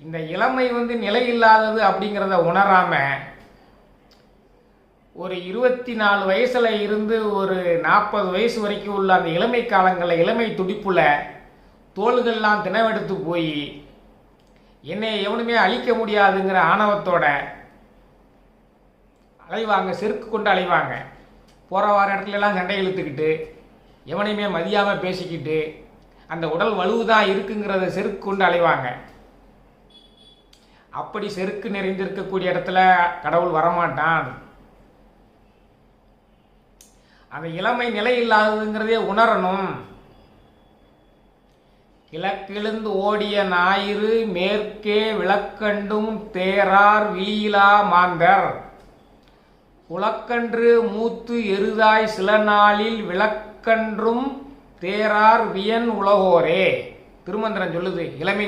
இந்த இளமை வந்து நிலை இல்லாதது அப்படிங்கிறத உணராம ஒரு இருபத்தி நாலு வயசுல இருந்து ஒரு நாற்பது வயசு வரைக்கும் உள்ள அந்த இளமை காலங்களில் இளமை துடிப்புல தோள்கள்லாம் தினவெடுத்து போய் என்னை எவனுமே அழிக்க முடியாதுங்கிற ஆணவத்தோட அலைவாங்க செருக்கு கொண்டு அலைவாங்க. போகிற வார இடத்துல எல்லாம் சண்டை இழுத்துக்கிட்டு எவனையுமே மதியாமல் பேசிக்கிட்டு அந்த உடல் வலுவுதான் இருக்குங்கிறத செருக்கு கொண்டு அலைவாங்க. அப்படி செருக்கு நிறைந்திருக்கக்கூடிய இடத்துல கடவுள் வரமாட்டான். அந்த இளமை நிலை இல்லாததுங்கிறதே உணரணும். கிழக்கிழுந்து ஓடிய ஞாயிறு மேற்கே விளக்கண்டும் தேரார் விழியிலா மாந்தர். குளக்கன்று மூத்து எருதாய் சில நாளில் விளக்கன்றும் தேரார் வியன் உலகோரே. திருமந்திரம் சொல்லுது இளமை